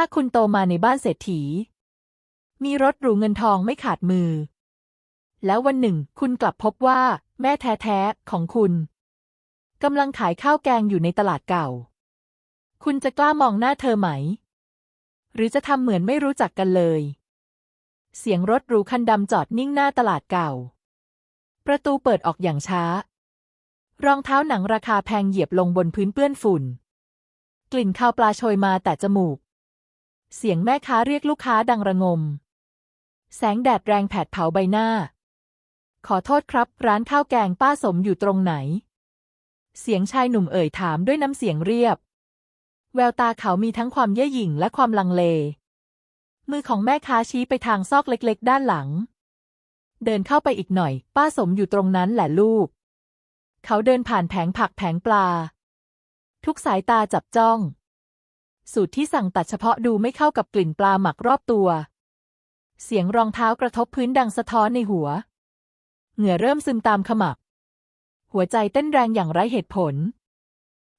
ถ้าคุณโตมาในบ้านเศรษฐี มีรถหรูเงินทองไม่ขาดมือ แล้ววันหนึ่ง คุณกลับพบว่า แม่แท้ๆของคุณกำลังขายข้าวแกงอยู่ในตลาดเก่า คุณจะกล้ามองหน้าเธอไหม หรือจะทำเหมือนไม่รู้จักกันเลย เสียงรถหรูคันดำจอดนิ่งหน้าตลาดเก่า ประตูเปิดออกอย่างช้า รองเท้าหนังราคาแพงเหยียบลงบนพื้นเปื้อนฝุ่น กลิ่นข้าวปลาโชยมาแต่จมูก เสียงแม่ค้าเรียกลูกค้าดังระงม แสงแดดแรงแผดเผาใบหน้า ขอโทษครับ ร้านข้าวแกงป้าสมอยู่ตรงไหน เสียงชายหนุ่มเอ่ยถามด้วยน้ำเสียงเรียบ แววตาเขามีทั้งความเย่อหยิ่งและความลังเล มือของแม่ค้าชี้ไปทางซอกเล็กๆ ด้านหลัง เดินเข้าไปอีกหน่อย ป้าสมอยู่ตรงนั้นแหละลูก เขาเดินผ่านแผงผักแผงปลา ทุกสายตาจับจ้อง สูตรที่สั่งตัดเฉพาะดูไม่เข้ากับกลิ่นปลาหมักรอบตัว เสียงรองเท้ากระทบพื้นดังสะท้อนในหัว เหงื่อเริ่มซึมตามขมับ หัวใจเต้นแรงอย่างไร้เหตุผล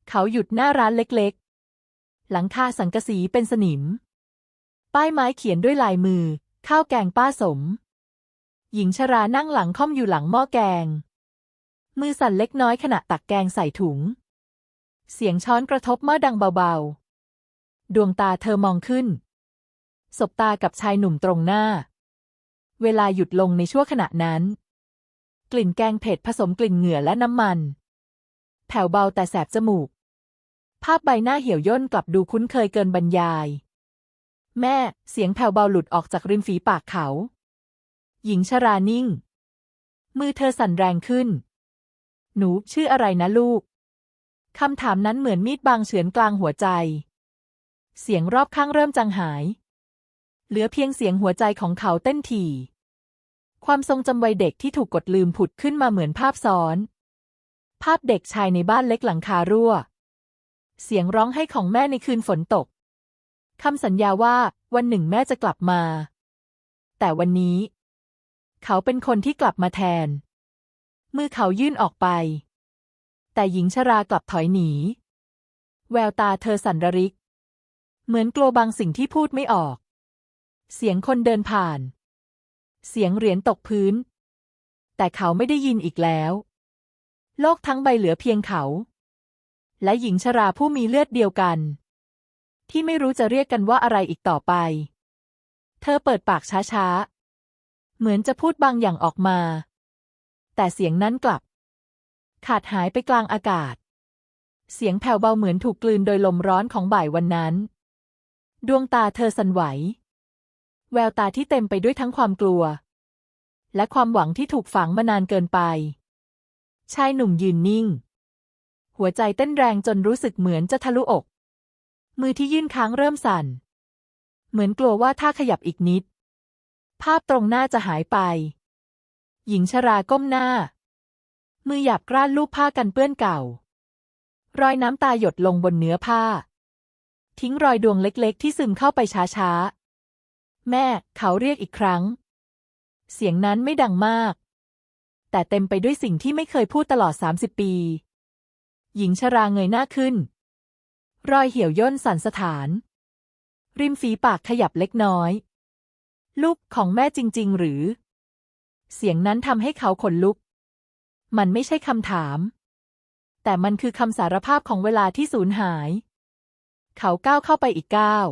เขาหยุดหน้าร้านเล็กๆ หลังคาสังกะสีเป็นสนิม ป้ายไม้เขียนด้วยลายมือ ข้าวแกงป้าสม หญิงชรานั่งหลังค่อมอยู่หลังหม้อแกง มือสั่นเล็กน้อยขณะตักแกงใส่ถุง เสียงช้อนกระทบหม้อดังเบาๆ ดวงตาเธอมองขึ้น สบตากับชายหนุ่มตรงหน้า เวลาหยุดลงในชั่วขณะนั้น กลิ่นแกงเผ็ดผสมกลิ่นเหงื่อและน้ำมัน แผ่วเบาแต่แสบจมูก ภาพใบหน้าเหี่ยวย่นกลับดูคุ้นเคยเกินบรรยาย แม่เสียงแผ่วเบาหลุดออกจากริมฝีปากเขา หญิงชรานิ่ง มือเธอสั่นแรงขึ้น หนูชื่ออะไรนะลูกคำถามนั้นเหมือนมีดบางเฉือนกลางหัวใจ เสียงรอบข้างเริ่มจางหาย เหลือเพียงเสียงหัวใจของเขาเต้นถี่ ความทรงจำวัยเด็กที่ถูกกดลืมผุดขึ้นมาเหมือนภาพซ้อน ภาพเด็กชายในบ้านเล็กหลังคารั่ว เสียงร้องไห้ของแม่ในคืนฝนตกคำสัญญาว่าวันหนึ่งแม่จะกลับมา แต่วันนี้ เขาเป็นคนที่กลับมาแทน มือเขายื่นออกไป แต่หญิงชรากลับถอยหนี แววตาเธอสั่นระริก เหมือนกลัวบางสิ่งที่พูดไม่ออก เสียงคนเดินผ่าน เสียงเหรียญตกพื้น แต่เขาไม่ได้ยินอีกแล้ว โลกทั้งใบเหลือเพียงเขา และหญิงชราผู้มีเลือดเดียวกัน ที่ไม่รู้จะเรียกกันว่าอะไรอีกต่อไป เธอเปิดปากช้าๆ เหมือนจะพูดบางอย่างออกมา แต่เสียงนั้นกลับ ขาดหายไปกลางอากาศ เสียงแผ่วเบาเหมือนถูกกลืนโดยลมร้อนของบ่ายวันนั้น ดวงตาเธอสั่นไหว แววตาที่เต็มไปด้วยทั้งความกลัว และความหวังที่ถูกฝังมานานเกินไป ชายหนุ่มยืนนิ่ง หัวใจเต้นแรงจนรู้สึกเหมือนจะทะลุอก มือที่ยื่นค้างเริ่มสั่น เหมือนกลัวว่าถ้าขยับอีกนิด ภาพตรงหน้าจะหายไป หญิงชราก้มหน้า มือหยาบกร้านลูบผ้ากันเปื้อนเก่า รอยน้ำตาหยดลงบนเนื้อผ้า ทิ้งรอยดวงเล็กๆ ที่ซึมเข้าไปช้าๆ แม่ เขาเรียกอีกครั้ง เสียงนั้นไม่ดังมาก แต่เต็มไปด้วยสิ่งที่ไม่เคยพูดตลอด 30 ปี หญิงชราเงยหน้าขึ้น รอยเหี่ยวย่นสันสถาน ริมฝีปากขยับเล็กน้อย ลูกของแม่จริง ๆ หรือ เสียงนั้นทำให้เขาขนลุก มันไม่ใช่คำถาม แต่มันคือคำสารภาพของเวลาที่สูญหาย เขาก้าวเข้าไปอีกก้าว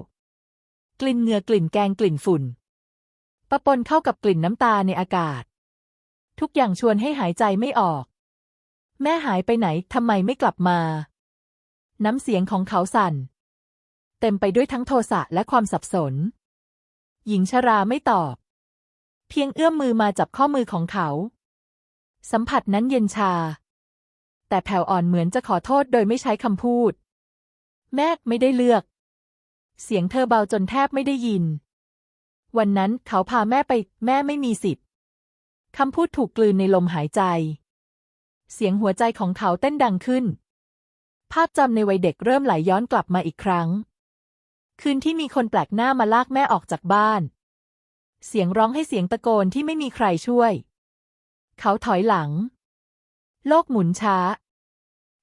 กลิ่นเหงื่อกลิ่นแกงกลิ่นฝุ่น ปะปนเข้ากับกลิ่นน้ำตาในอากาศ ทุกอย่างชวนให้หายใจไม่ออก แม่หายไปไหนทำไมไม่กลับมา น้ำเสียงของเขาสั่น เต็มไปด้วยทั้งโทสะและความสับสน หญิงชราไม่ตอบ เพียงเอื้อมมือมาจับข้อมือของเขา สัมผัสนั้นเย็นชา แต่แผ่วอ่อนเหมือนจะขอโทษโดยไม่ใช้คำพูด แม่ไม่ได้เลือก เสียงเธอเบาจนแทบไม่ได้ยิน วันนั้นเขาพาแม่ไป แม่ไม่มีสิทธิ์คำพูดถูกกลืนในลมหายใจ เสียงหัวใจของเขาเต้นดังขึ้น ภาพจำในวัยเด็กเริ่มไหลย้อนกลับมาอีกครั้ง คืนที่มีคนแปลกหน้ามาลากแม่ออกจากบ้าน เสียงร้องให้เสียงตะโกนที่ไม่มีใครช่วย เขาถอยหลัง โลกหมุนช้า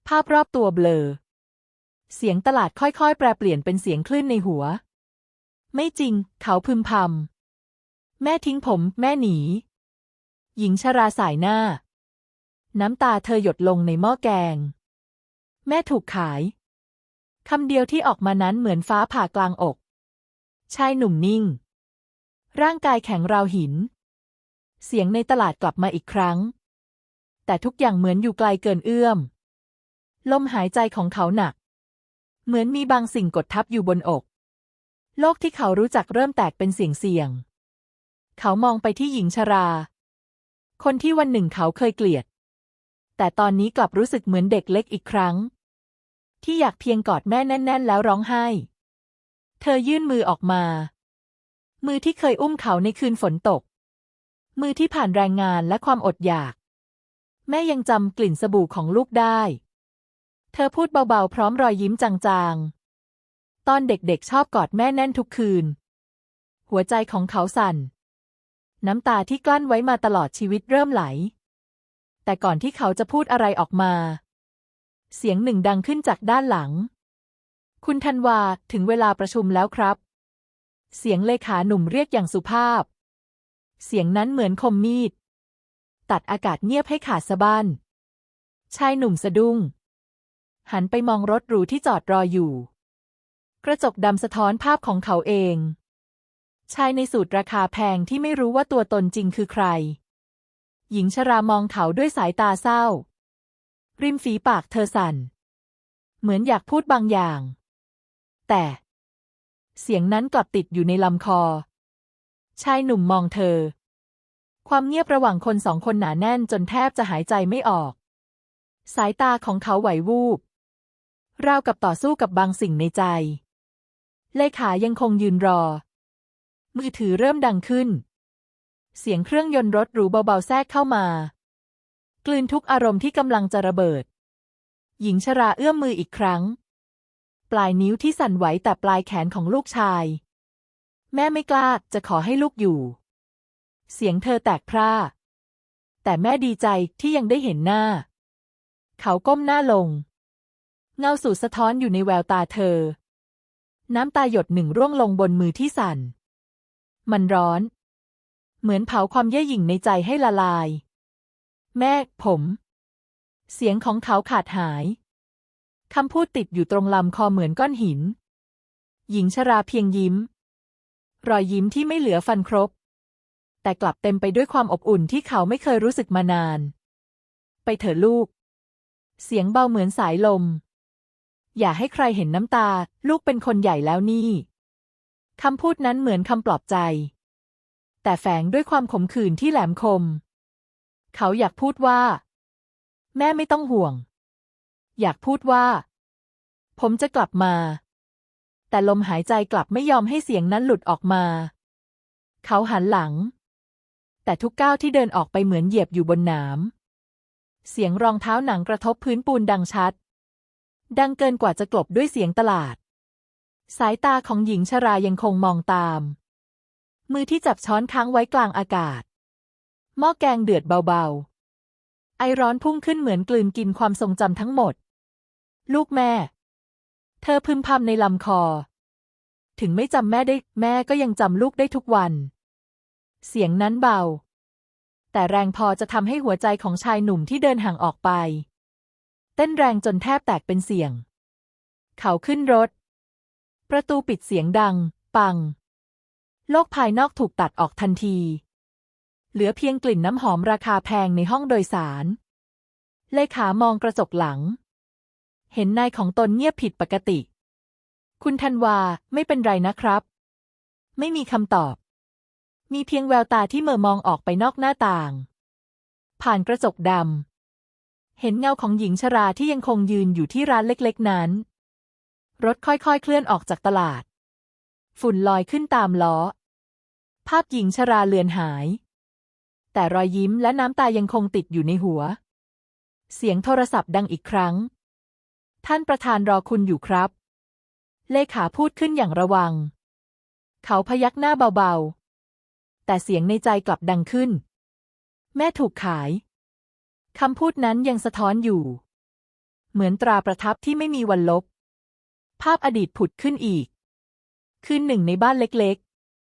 ภาพรอบตัวเบลอ เสียงตลาดค่อยๆ แปรเปลี่ยนเป็นเสียงคลื่นในหัว ไม่จริง เขาพึมพำ แม่ทิ้งผม แม่หนี หญิงชราสายหน้า น้ำตาเธอหยดลงในหม้อแกง แม่ถูกขาย คำเดียวที่ออกมานั้นเหมือนฟ้าผ่ากลางอก ชายหนุ่มนิ่ง ร่างกายแข็งราวหิน เสียงในตลาดกลับมาอีกครั้ง แต่ทุกอย่างเหมือนอยู่ไกลเกินเอื้อม ลมหายใจของเขาหนัก เหมือนมีบางสิ่งกดทับอยู่บนอก โลกที่เขารู้จักเริ่มแตกเป็นเสียงเสียงๆเขามองไปที่หญิงชรา คนที่วันหนึ่งเขาเคยเกลียด แต่ตอนนี้กลับรู้สึกเหมือนเด็กเล็กอีกครั้ง ที่อยากเพียงกอดแม่แน่น ๆ แล้วร้องไห้ เธอยื่นมือออกมา มือที่เคยอุ้มเขาในคืนฝนตก มือที่ผ่านแรงงานและความอดอยาก แม่ยังจำกลิ่นสบู่ของลูกได้ เธอพูดเบาๆ พร้อมรอยยิ้มจางๆ ตอนเด็กๆ ชอบกอดแม่แน่นทุกคืน หัวใจของเขาสั่น น้ำตาที่กลั้นไว้มาตลอดชีวิตเริ่มไหล แต่ก่อนที่เขาจะพูดอะไรออกมา เสียงหนึ่งดังขึ้นจากด้านหลัง คุณธันวาถึงเวลาประชุมแล้วครับ เสียงเลขาหนุ่มเรียกอย่างสุภาพ เสียงนั้นเหมือนคมมีด ตัดอากาศเงียบให้ขาดสะบั้นชายหนุ่มสะดุ้ง หันไปมองรถหรูที่จอดรออยู่ กระจกดำสะท้อนภาพของเขาเอง ชายในสูตรราคาแพงที่ไม่รู้ว่าตัวตนจริงคือใคร หญิงชรามองเขาด้วยสายตาเศร้า ริมฝีปากเธอสั่น เหมือนอยากพูดบางอย่าง แต่ เสียงนั้นกลับติดอยู่ในลำคอ ชายหนุ่มมองเธอ ความเงียบระหว่างคนสองคนหนาแน่นจนแทบจะหายใจไม่ออกสายตาของเขาไหววูบ ราวกับต่อสู้กับบางสิ่งในใจ เลขายังคงยืนรอ มือถือเริ่มดังขึ้น เสียงเครื่องยนต์รถหรูเบาๆแทรกเข้ามา กลืนทุกอารมณ์ที่กำลังจะระเบิด หญิงชราเอื้อมมืออีกครั้ง ปลายนิ้วที่สั่นไหวแต่ปลายแขนของลูกชาย แม่ไม่กล้าจะขอให้ลูกอยู่ เสียงเธอแตกพร่า แต่แม่ดีใจที่ยังได้เห็นหน้า เขาก้มหน้าลง เงาสูดสะท้อนอยู่ในแววตาเธอ น้ำตาหยดหนึ่งร่วงลงบนมือที่สั่น มันร้อน เหมือนเผาความเย่อหยิ่งในใจให้ละลาย แม่ผม เสียงของเขาขาดหายคำพูดติดอยู่ตรงลำคอเหมือนก้อนหิน หญิงชราเพียงยิ้ม รอยยิ้มที่ไม่เหลือฟันครบ แต่กลับเต็มไปด้วยความอบอุ่นที่เขาไม่เคยรู้สึกมานาน ไปเถอะลูก เสียงเบาเหมือนสายลม อย่าให้ใครเห็นน้ำตา ลูกเป็นคนใหญ่แล้วนี่คำพูดนั้นเหมือนคำปลอบใจ แต่แฝงด้วยความขมขื่นที่แหลมคม เขาอยากพูดว่า แม่ไม่ต้องห่วง อยากพูดว่า ผมจะกลับมา แต่ลมหายใจกลับไม่ยอมให้เสียงนั้นหลุดออกมา เขาหันหลัง แต่ทุกก้าวที่เดินออกไปเหมือนเหยียบอยู่บนน้ำเสียงรองเท้าหนังกระทบพื้นปูนดังชัด ดังเกินกว่าจะกลบด้วยเสียงตลาด สายตาของหญิงชรายังคงมองตาม มือที่จับช้อนค้างไว้กลางอากาศ หม้อแกงเดือดเบาๆ ไอร้อนพุ่งขึ้นเหมือนกลืนกินความทรงจำทั้งหมด ลูกแม่ เธอพึมพำในลำคอ ถึงไม่จำแม่ได้แม่ก็ยังจำลูกได้ทุกวัน เสียงนั้นเบา แต่แรงพอจะทำให้หัวใจของชายหนุ่มที่เดินห่างออกไป เต้นแรงจนแทบแตกเป็นเสียง เขาขึ้นรถ ประตูปิดเสียงดัง ปัง โลกภายนอกถูกตัดออกทันที เหลือเพียงกลิ่นน้ำหอมราคาแพงในห้องโดยสาร เลขามองกระจกหลัง เห็นนายของตนเงียบผิดปกติ คุณธันวาไม่เป็นไรนะครับ ไม่มีคำตอบ มีเพียงแววตาที่เมื่อมองออกไปนอกหน้าต่าง ผ่านกระจกดำ เห็นเงาของหญิงชราที่ยังคงยืนอยู่ที่ร้านเล็กๆนั้น รถค่อยๆเคลื่อนออกจากตลาด ฝุ่นลอยขึ้นตามล้อ ภาพหญิงชราเลือนหาย แต่รอยยิ้มและน้ำตายังคงติดอยู่ในหัว เสียงโทรศัพท์ดังอีกครั้ง ท่านประธานรอคุณอยู่ครับ เลขาพูดขึ้นอย่างระวัง เขาพยักหน้าเบาๆ แต่เสียงในใจกลับดังขึ้น แม่ถูกขาย คำพูดนั้นยังสะท้อนอยู่ เหมือนตราประทับที่ไม่มีวันลบ ภาพอดีตผุดขึ้นอีก คืนหนึ่งในบ้านเล็ก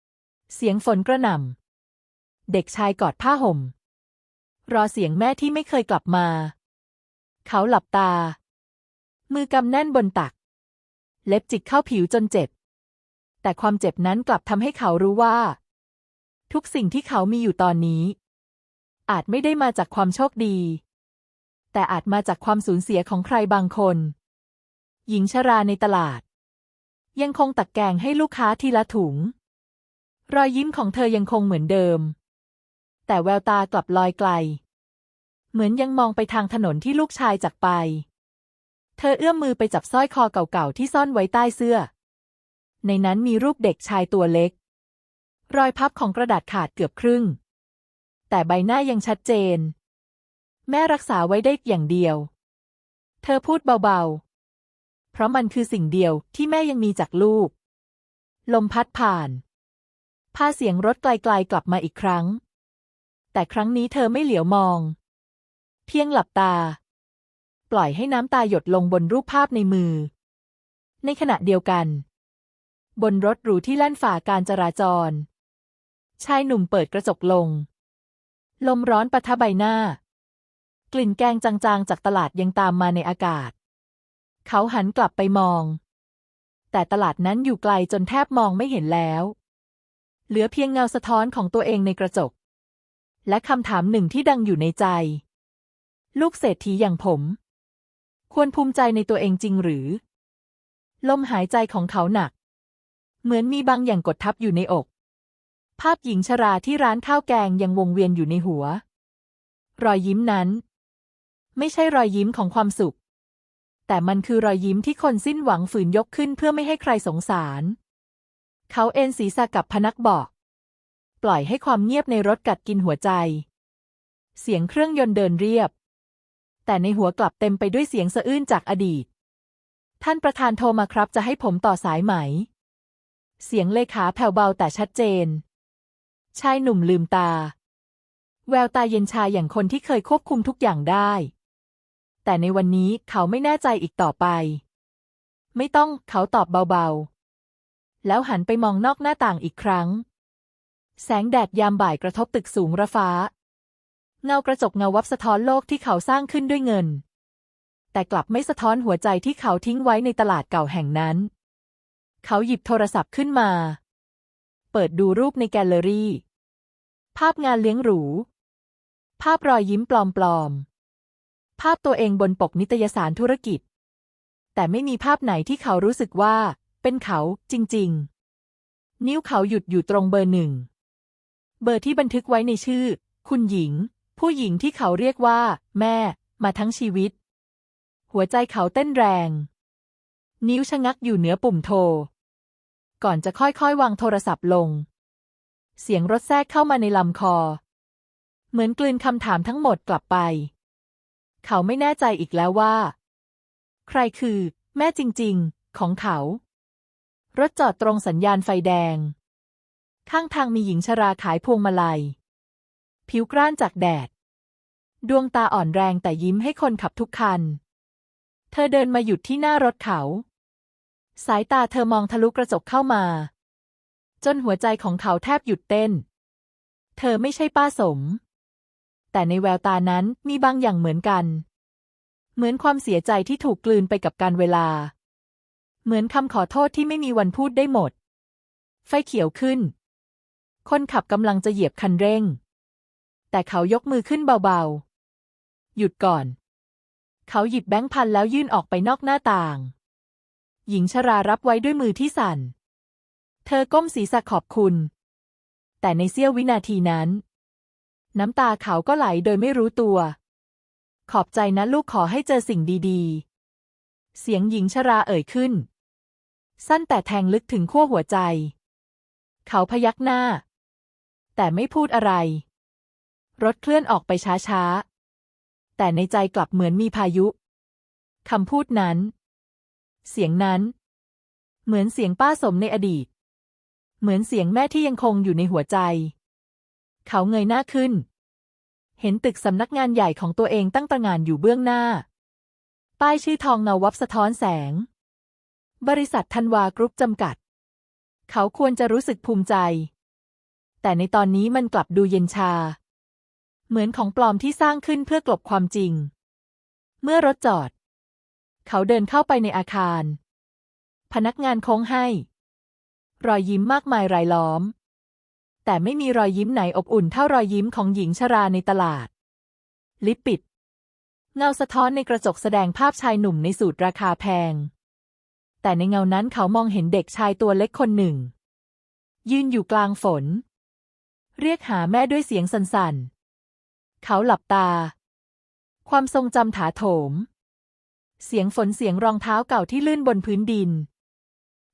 ๆ เสียงฝนกระหน่ำ เด็กชายกอดผ้าห่ม รอเสียงแม่ที่ไม่เคยกลับมา เขาหลับตา มือกำแน่นบนตัก เล็บจิกเข้าผิวจนเจ็บ แต่ความเจ็บนั้นกลับทำให้เขารู้ว่า ทุกสิ่งที่เขามีอยู่ตอนนี้ อาจไม่ได้มาจากความโชคดี แต่อาจมาจากความสูญเสียของใครบางคน หญิงชราในตลาด ยังคงตักแกงให้ลูกค้าทีละถุง รอยยิ้มของเธอยังคงเหมือนเดิม แต่แววตากลับลอยไกล เหมือนยังมองไปทางถนนที่ลูกชายจากไป เธอเอื้อมมือไปจับสร้อยคอเก่าๆที่ซ่อนไว้ใต้เสื้อ ในนั้นมีรูปเด็กชายตัวเล็ก รอยพับของกระดาษขาดเกือบครึ่ง แต่ใบหน้ายังชัดเจน แม่รักษาไว้ได้อย่างเดียว เธอพูดเบาๆ เพราะมันคือสิ่งเดียวที่แม่ยังมีจากลูก ลมพัดผ่าน พาเสียงรถไกลๆกลับมาอีกครั้ง แต่ครั้งนี้เธอไม่เหลียวมอง เพียงหลับตา ปล่อยให้น้ำตาหยดลงบนรูปภาพในมือ ในขณะเดียวกัน บนรถหรูที่แล่นฝ่าการจราจร ชายหนุ่มเปิดกระจกลง ลมร้อนปะทะใบหน้า กลิ่นแกงจางๆจากตลาดยังตามมาในอากาศ เขาหันกลับไปมอง แต่ตลาดนั้นอยู่ไกลจนแทบมองไม่เห็นแล้ว เหลือเพียงเงาสะท้อนของตัวเองในกระจก และคำถามหนึ่งที่ดังอยู่ในใจ ลูกเศรษฐีอย่างผม ควรภูมิใจในตัวเองจริงหรือ ลมหายใจของเขาหนัก เหมือนมีบางอย่างกดทับอยู่ในอก ภาพหญิงชราที่ร้านข้าวแกงยังวงเวียนอยู่ในหัว รอยยิ้มนั้น ไม่ใช่รอยยิ้มของความสุข แต่มันคือรอยยิ้มที่คนสิ้นหวังฝืนยกขึ้นเพื่อไม่ให้ใครสงสาร เขาเอ็นศีรษะกับพนักบอก ปล่อยให้ความเงียบในรถกัดกินหัวใจ เสียงเครื่องยนต์เดินเรียบ แต่ในหัวกลับเต็มไปด้วยเสียงสะอื้นจากอดีต ท่านประธานโทรมาครับจะให้ผมต่อสายไหม เสียงเลขาแผ่วเบาแต่ชัดเจน ชายหนุ่มลืมตา แววตาเย็นชาอย่างคนที่เคยควบคุมทุกอย่างได้ แต่ในวันนี้เขาไม่แน่ใจอีกต่อไป ไม่ต้องเขาตอบเบาๆ แล้วหันไปมองนอกหน้าต่างอีกครั้ง แสงแดดยามบ่ายกระทบตึกสูงระฟ้า เงากระจกเงาวับสะท้อนโลกที่เขาสร้างขึ้นด้วยเงิน แต่กลับไม่สะท้อนหัวใจที่เขาทิ้งไว้ในตลาดเก่าแห่งนั้น เขาหยิบโทรศัพท์ขึ้นมา เปิดดูรูปในแกลเลอรี่ ภาพงานเลี้ยงหรู ภาพรอยยิ้มปลอมๆ ภาพตัวเองบนปกนิตยสารธุรกิจ แต่ไม่มีภาพไหนที่เขารู้สึกว่า เป็นเขาจริง ๆ นิ้วเขาหยุดอยู่ตรงเบอร์หนึ่ง เบอร์ที่บันทึกไว้ในชื่อ คุณหญิง ผู้หญิงที่เขาเรียกว่า แม่ มาทั้งชีวิต หัวใจเขาเต้นแรง นิ้วชะงักอยู่เหนือปุ่มโทร ก่อนจะค่อยๆ วางโทรศัพท์ลง เสียงรถแทรกเข้ามาในลำคอ เหมือนกลืนคำถามทั้งหมดกลับไป เขาไม่แน่ใจอีกแล้วว่า ใครคือ แม่จริงๆ ของเขา รถจอดตรงสัญญาณไฟแดง ข้างทางมีหญิงชราขายพวงมาลัย ผิวกร้านจากแดด ดวงตาอ่อนแรงแต่ยิ้มให้คนขับทุกคัน เธอเดินมาหยุดที่หน้ารถเขา สายตาเธอมองทะลุกระจกเข้ามา จนหัวใจของเขาแทบหยุดเต้น เธอไม่ใช่ป้าสม แต่ในแววตานั้นมีบางอย่างเหมือนกัน เหมือนความเสียใจที่ถูกกลืนไปกับการเวลา เหมือนคำขอโทษที่ไม่มีวันพูดได้หมด ไฟเขียวขึ้น คนขับกำลังจะเหยียบคันเร่ง แต่เขายกมือขึ้นเบาๆ หยุดก่อน เขาหยิบแบงค์พันแล้วยื่นออกไปนอกหน้าต่าง หญิงชรารับไว้ด้วยมือที่สั่น เธอก้มศีรษะขอบคุณ แต่ในเสี้ยววินาทีนั้น น้ำตาเขาก็ไหลโดยไม่รู้ตัว ขอบใจนะลูกขอให้เจอสิ่งดีๆ เสียงหญิงชราเอ่ยขึ้น สั้นแต่แทงลึกถึงขั้วหัวใจ เขาพยักหน้า แต่ไม่พูดอะไร รถเคลื่อนออกไปช้าๆ แต่ในใจกลับเหมือนมีพายุคำพูดนั้น เสียงนั้น เหมือนเสียงป้าสมในอดีต เหมือนเสียงแม่ที่ยังคงอยู่ในหัวใจ เขาเงยหน้าขึ้น เห็นตึกสำนักงานใหญ่ของตัวเองตั้งตระหง่านอยู่เบื้องหน้า ป้ายชื่อทองเงาวับสะท้อนแสง บริษัทธันวากรุ๊ปจำกัด เขาควรจะรู้สึกภูมิใจ แต่ในตอนนี้มันกลับดูเย็นชา เหมือนของปลอมที่สร้างขึ้นเพื่อกลบความจริง เมื่อรถจอด เขาเดินเข้าไปในอาคาร พนักงานโค้งให้ รอยยิ้มมากมายรายล้อม แต่ไม่มีรอยยิ้มไหนอบอุ่นเท่ารอยยิ้มของหญิงชราในตลาด ลิปปิด เงาสะท้อนในกระจกแสดงภาพชายหนุ่มในสูตรราคาแพง แต่ในเงานั้นเขามองเห็นเด็กชายตัวเล็กคนหนึ่ง ยืนอยู่กลางฝน เรียกหาแม่ด้วยเสียงสันส่นๆ เขาหลับตา ความทรงจำถาโถม เสียงฝนเสียงรองเท้าเก่าที่ลื่นบนพื้นดิน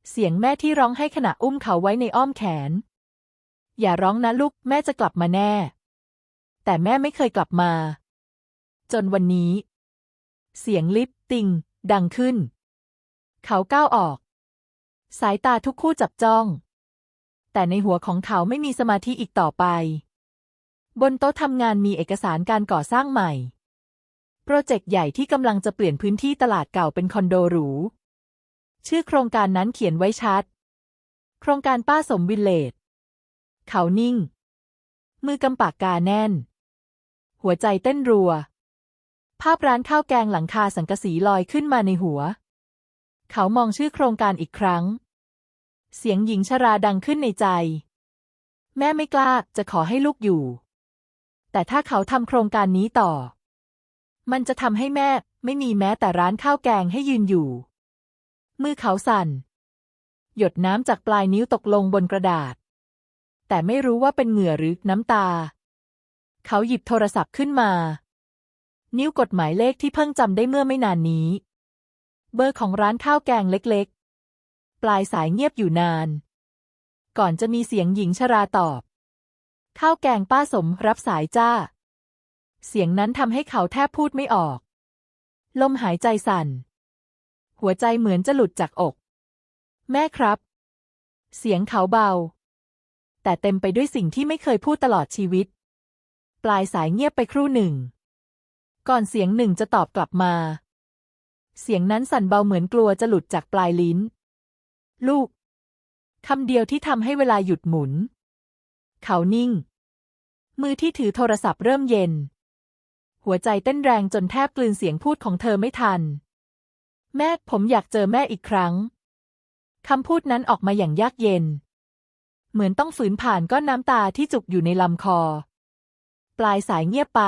เสียงแม่ที่ร้องให้ขณะอุ้มเขาไว้ในอ้อมแขน อย่าร้องนะลูกแม่จะกลับมาแน่ แต่แม่ไม่เคยกลับมา จนวันนี้ เสียงลิปติง ดังขึ้น เขาก้าวออก สายตาทุกคู่จับจ้อง แต่ในหัวของเขาไม่มีสมาธิอีกต่อไป บนโต๊ะทำงานมีเอกสารการก่อสร้างใหม่ โปรเจกต์ใหญ่ที่กำลังจะเปลี่ยนพื้นที่ตลาดเก่าเป็นคอนโดหรู ชื่อโครงการนั้นเขียนไว้ชัด โครงการป้าสมวิลเลจเขานิ่ง มือกำปากกาแน่น หัวใจเต้นรัว ภาพร้านข้าวแกงหลังคาสังกะสีลอยขึ้นมาในหัว เขามองชื่อโครงการอีกครั้ง เสียงหญิงชราดังขึ้นในใจ แม่ไม่กล้าจะขอให้ลูกอยู่ แต่ถ้าเขาทำโครงการนี้ต่อ มันจะทำให้แม่ไม่มีแม้แต่ร้านข้าวแกงให้ยืนอยู่ มือเขาสั่น หยดน้ำจากปลายนิ้วตกลงบนกระดาษ แต่ไม่รู้ว่าเป็นเหงื่อหรือน้ำตา เขาหยิบโทรศัพท์ขึ้นมา นิ้วกดหมายเลขที่เพิ่งจำได้เมื่อไม่นานนี้ เบอร์ของร้านข้าวแกงเล็กๆ ปลายสายเงียบอยู่นาน ก่อนจะมีเสียงหญิงชราตอบ ข้าวแกงป้าสมรับสายจ้า เสียงนั้นทำให้เขาแทบพูดไม่ออก ลมหายใจสั่น หัวใจเหมือนจะหลุดจากอก แม่ครับ เสียงเขาเบา แต่เต็มไปด้วยสิ่งที่ไม่เคยพูดตลอดชีวิต ปลายสายเงียบไปครู่หนึ่ง ก่อนเสียงหนึ่งจะตอบกลับมา เสียงนั้นสั่นเบาเหมือนกลัวจะหลุดจากปลายลิ้น ลูกคำเดียวที่ทำให้เวลาหยุดหมุน เขานิ่ง มือที่ถือโทรศัพท์เริ่มเย็น หัวใจเต้นแรงจนแทบกลืนเสียงพูดของเธอไม่ทัน แม่ผมอยากเจอแม่อีกครั้งคำพูดนั้นออกมาอย่างยากเย็น เหมือนต้องฝืนผ่านก้อนน้ำตาที่จุกอยู่ในลำคอ ปลายสายเงียบไป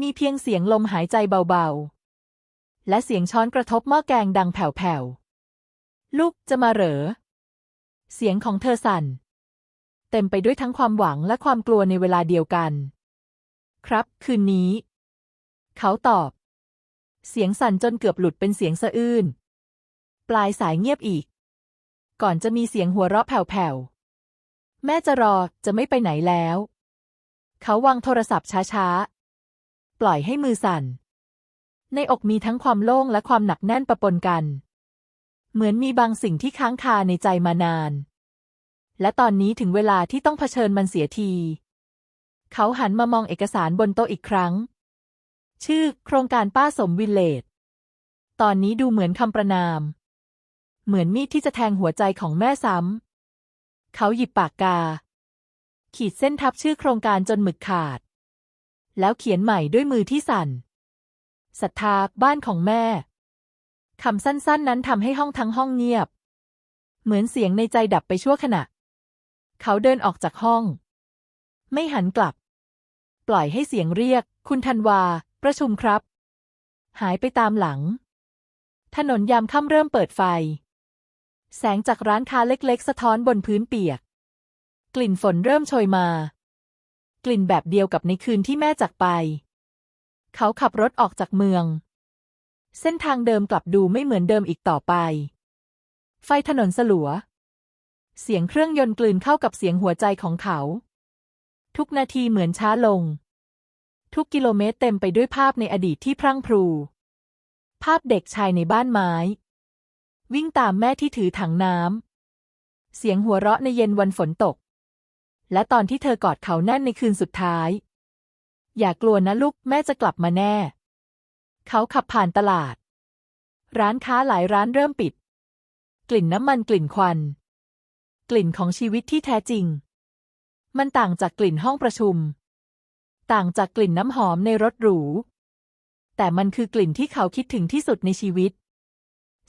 มีเพียงเสียงลมหายใจเบาๆ และเสียงช้อนกระทบหม้อแกงดังแผ่วๆ ลูกจะมาเหรอ เสียงของเธอสั่น เต็มไปด้วยทั้งความหวังและความกลัวในเวลาเดียวกัน ครับ คืนนี้ เขาตอบ เสียงสั่นจนเกือบหลุดเป็นเสียงสะอื้น ปลายสายเงียบอีก ก่อนจะมีเสียงหัวเราะแผ่วๆ แม่จะรอจะไม่ไปไหนแล้ว เขาวางโทรศัพท์ช้าๆ ปล่อยให้มือสั่น ในอกมีทั้งความโล่งและความหนักแน่นปะปนกัน เหมือนมีบางสิ่งที่ค้างคาในใจมานาน และตอนนี้ถึงเวลาที่ต้องเผชิญมันเสียที เขาหันมามองเอกสารบนโต๊ะอีกครั้ง ชื่อโครงการป้าสมวิลเลจตอนนี้ดูเหมือนคำประนาม เหมือนมีดที่จะแทงหัวใจของแม่ซ้ำ เขาหยิบปากกา ขีดเส้นทับชื่อโครงการจนหมึกขาด แล้วเขียนใหม่ด้วยมือที่สั่นศรัทธาบ้านของแม่ คำสั้นๆนั้นทำให้ห้องทั้งห้องเงียบ เหมือนเสียงในใจดับไปชั่วขณะ เขาเดินออกจากห้อง ไม่หันกลับ ปล่อยให้เสียงเรียก คุณธันวา ประชุมครับ หายไปตามหลัง ถนนยามค่ำเริ่มเปิดไฟ แสงจากร้านค้าเล็กๆ สะท้อนบนพื้นเปียก กลิ่นฝนเริ่มโชยมา กลิ่นแบบเดียวกับในคืนที่แม่จากไป เขาขับรถออกจากเมือง เส้นทางเดิมกลับดูไม่เหมือนเดิมอีกต่อไป ไฟถนนสลัวเสียงเครื่องยนต์กลืนเข้ากับเสียงหัวใจของเขา ทุกนาทีเหมือนช้าลง ทุกกิโลเมตรเต็มไปด้วยภาพในอดีตที่พรั่งพรู ภาพเด็กชายในบ้านไม้ วิ่งตามแม่ที่ถือถังน้ำ เสียงหัวเราะในเย็นวันฝนตก และตอนที่เธอกอดเขาแน่นในคืนสุดท้าย อย่ากลัวนะลูกแม่จะกลับมาแน่ เขาขับผ่านตลาด ร้านค้าหลายร้านเริ่มปิด กลิ่นน้ำมันกลิ่นควัน กลิ่นของชีวิตที่แท้จริง มันต่างจากกลิ่นห้องประชุม ต่างจากกลิ่นน้ำหอมในรถหรู แต่มันคือกลิ่นที่เขาคิดถึงที่สุดในชีวิต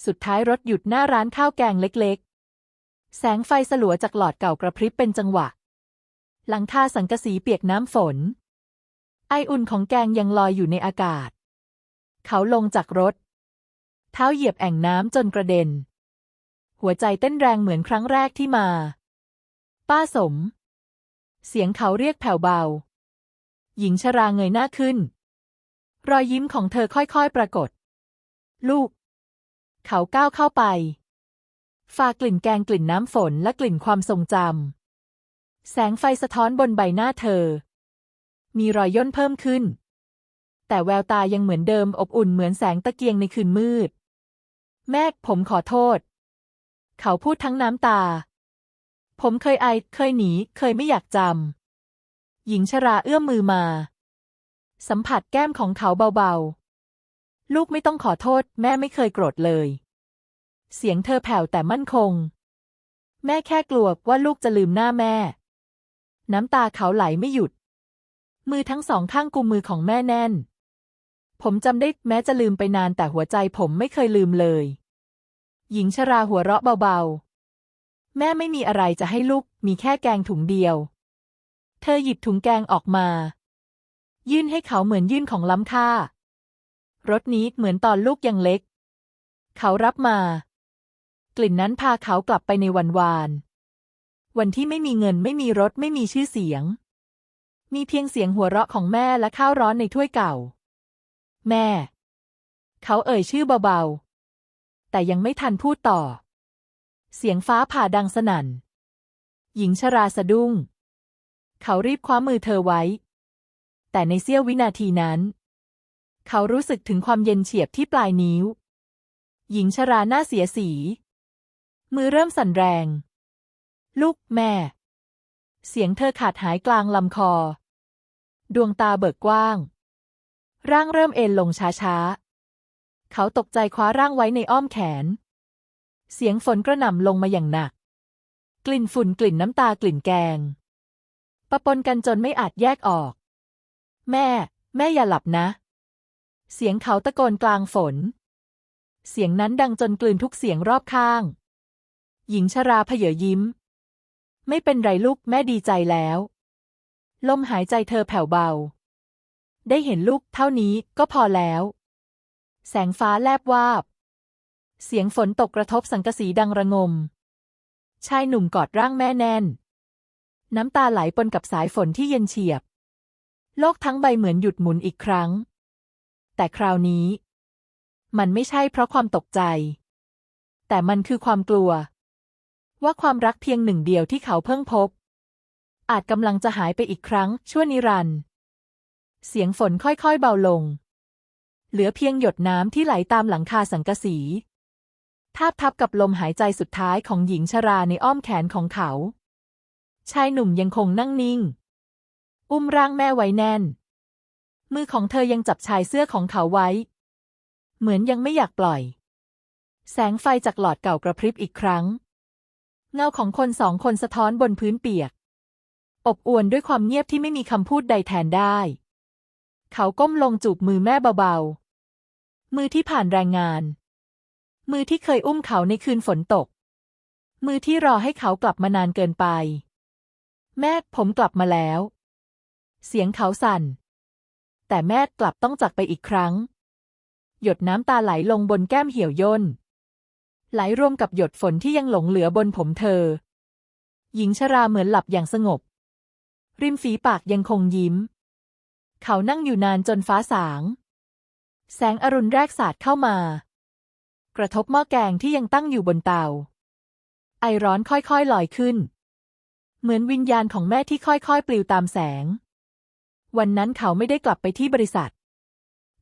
สุดท้ายรถหยุดหน้าร้านข้าวแกงเล็กๆ แสงไฟสลัวจากหลอดเก่ากระพริบเป็นจังหวะ หลังคาสังกะสีเปียกน้ำฝน ไออุ่นของแกงยังลอยอยู่ในอากาศ เขาลงจากรถ เท้าเหยียบแอ่งน้ำจนกระเด็น หัวใจเต้นแรงเหมือนครั้งแรกที่มา ป้าสม เสียงเขาเรียกแผ่วเบา หญิงชราเงยหน้าขึ้น รอยยิ้มของเธอค่อยๆปรากฏ ลูก เขาก้าวเข้าไปฝากกลิ่นแกงกลิ่นน้ำฝนและกลิ่นความทรงจำ แสงไฟสะท้อนบนใบหน้าเธอ มีรอยย่นเพิ่มขึ้น แต่แววตายังเหมือนเดิมอบอุ่นเหมือนแสงตะเกียงในคืนมืด แม่ผมขอโทษ เขาพูดทั้งน้ำตา ผมเคยไอ เคยหนี เคยไม่อยากจำ หญิงชราเอื้อมมือมา สัมผัสแก้มของเขาเบาๆ ลูกไม่ต้องขอโทษ แม่ไม่เคยโกรธเลย เสียงเธอแผ่วแต่มั่นคง แม่แค่กลัวว่าลูกจะลืมหน้าแม่ น้ำตาเขาไหลไม่หยุด มือทั้งสองข้างกุมมือของแม่แน่น ผมจำได้แม้จะลืมไปนานแต่หัวใจผมไม่เคยลืมเลย หญิงชราหัวเราะเบาๆ แม่ไม่มีอะไรจะให้ลูกมีแค่แกงถุงเดียว เธอหยิบถุงแกงออกมา ยื่นให้เขาเหมือนยื่นของล้ำค่ารถนี้เหมือนตอนลูกยังเล็ก เขารับมา กลิ่นนั้นพาเขากลับไปในวันวาน วันที่ไม่มีเงินไม่มีรถไม่มีชื่อเสียง มีเพียงเสียงหัวเราะของแม่และข้าวร้อนในถ้วยเก่า แม่ เขาเอ่ยชื่อเบาๆ แต่ยังไม่ทันพูดต่อ เสียงฟ้าผ่าดังสนั่น หญิงชราสะดุ้ง เขารีบคว้ามือเธอไว้ แต่ในเสี้ยววินาทีนั้น เขารู้สึกถึงความเย็นเฉียบที่ปลายนิ้ว หญิงชราหน้าเสียสี มือเริ่มสั่นแรง ลูกแม่ เสียงเธอขาดหายกลางลำคอ ดวงตาเบิกกว้าง ร่างเริ่มเอ็นลงช้าๆ เขาตกใจคว้าร่างไว้ในอ้อมแขน เสียงฝนกระหน่ำลงมาอย่างหนัก กลิ่นฝุ่นกลิ่นน้ำตากลิ่นแกง ปะปนกันจนไม่อาจแยกออก แม่ แม่อย่าหลับนะ เสียงเขาตะโกนกลางฝน เสียงนั้นดังจนกลืนทุกเสียงรอบข้าง หญิงชราเพเยอยิ้ม ไม่เป็นไรลูกแม่ดีใจแล้ว ลมหายใจเธอแผ่วเบา ได้เห็นลูกเท่านี้ก็พอแล้ว แสงฟ้าแลบวาบ เสียงฝนตกกระทบสังกะสีดังระงม ชายหนุ่มกอดร่างแม่แน่น น้ำตาไหลปนกับสายฝนที่เย็นเฉียบ โลกทั้งใบเหมือนหยุดหมุนอีกครั้ง แต่คราวนี้ มันไม่ใช่เพราะความตกใจ แต่มันคือความกลัว ว่าความรักเพียงหนึ่งเดียวที่เขาเพิ่งพบ อาจกำลังจะหายไปอีกครั้ง ชั่วนิรันดร์เสียงฝนค่อยๆเบาลง เหลือเพียงหยดน้ำที่ไหลตามหลังคาสังกะสี ทาบทับกับลมหายใจสุดท้ายของหญิงชราในอ้อมแขนของเขา ชายหนุ่มยังคงนั่งนิ่ง อุ้มร่างแม่ไว้แน่น มือของเธอยังจับชายเสื้อของเขาไว้ เหมือนยังไม่อยากปล่อย แสงไฟจากหลอดเก่ากระพริบอีกครั้ง เงาของคนสองคนสะท้อนบนพื้นเปียก อบอวลด้วยความเงียบที่ไม่มีคำพูดใดแทนได้ เขาก้มลงจูบมือแม่เบาๆ มือที่ผ่านแรงงาน มือที่เคยอุ้มเขาในคืนฝนตก มือที่รอให้เขากลับมานานเกินไป แม่ผมกลับมาแล้ว เสียงเขาสั่น แต่แม่กลับต้องจากไปอีกครั้ง หยดน้ำตาไหลลงบนแก้มเหี่ยวย่น ไหลรวมกับหยดฝนที่ยังหลงเหลือบนผมเธอ หญิงชราเหมือนหลับอย่างสงบ ริมฝีปากยังคงยิ้ม เขานั่งอยู่นานจนฟ้าสาง แสงอรุณแรกสาดเข้ามา กระทบหม้อแกงที่ยังตั้งอยู่บนเตา ไอร้อนค่อยๆลอยขึ้น เหมือนวิญญาณของแม่ที่ค่อยๆ ปลิวตามแสง วันนั้นเขาไม่ได้กลับไปที่บริษัท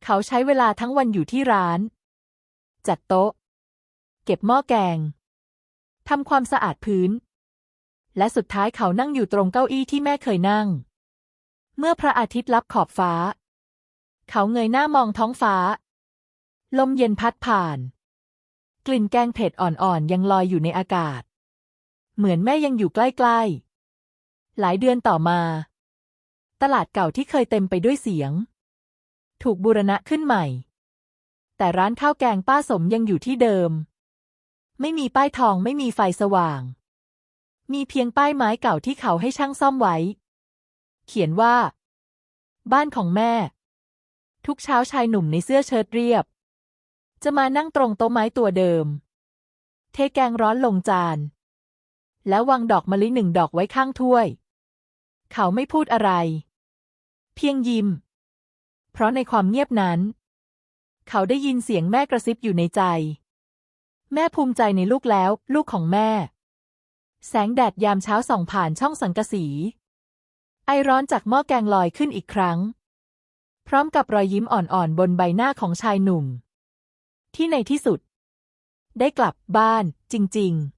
เขาใช้เวลาทั้งวันอยู่ที่ร้าน จัดโต๊ะ เก็บหม้อแกงทำความสะอาดพื้น และสุดท้ายเขานั่งอยู่ตรงเก้าอี้ที่แม่เคยนั่ง เมื่อพระอาทิตย์ลับขอบฟ้า เขาเงยหน้ามองท้องฟ้า ลมเย็นพัดผ่าน กลิ่นแกงเผ็ดอ่อนๆ ยังลอยอยู่ในอากาศ เหมือนแม่ยังอยู่ใกล้ๆ หลายเดือนต่อมา ตลาดเก่าที่เคยเต็มไปด้วยเสียง ถูกบูรณะขึ้นใหม่ แต่ร้านข้าวแกงป้าสมยังอยู่ที่เดิม ไม่มีป้ายทองไม่มีไฟสว่าง มีเพียงป้ายไม้เก่าที่เขาให้ช่างซ่อมไว้ เขียนว่า บ้านของแม่ ทุกเช้าชายหนุ่มในเสื้อเชิ้ตเรียบ จะมานั่งตรงโต๊ะไม้ตัวเดิม เทแกงร้อนลงจาน แล้ววางดอกมะลิหนึ่งดอกไว้ข้างถ้วย เขาไม่พูดอะไร เพียงยิ้ม เพราะในความเงียบนั้น เขาได้ยินเสียงแม่กระซิบอยู่ในใจ แม่ภูมิใจในลูกแล้ว ลูกของแม่ แสงแดดยามเช้าส่องผ่านช่องสังกะสี ไอร้อนจากหม้อแกงลอยขึ้นอีกครั้ง พร้อมกับรอยยิ้มอ่อนๆบนใบหน้าของชายหนุ่ม ที่ในที่สุด ได้กลับบ้านจริง ๆ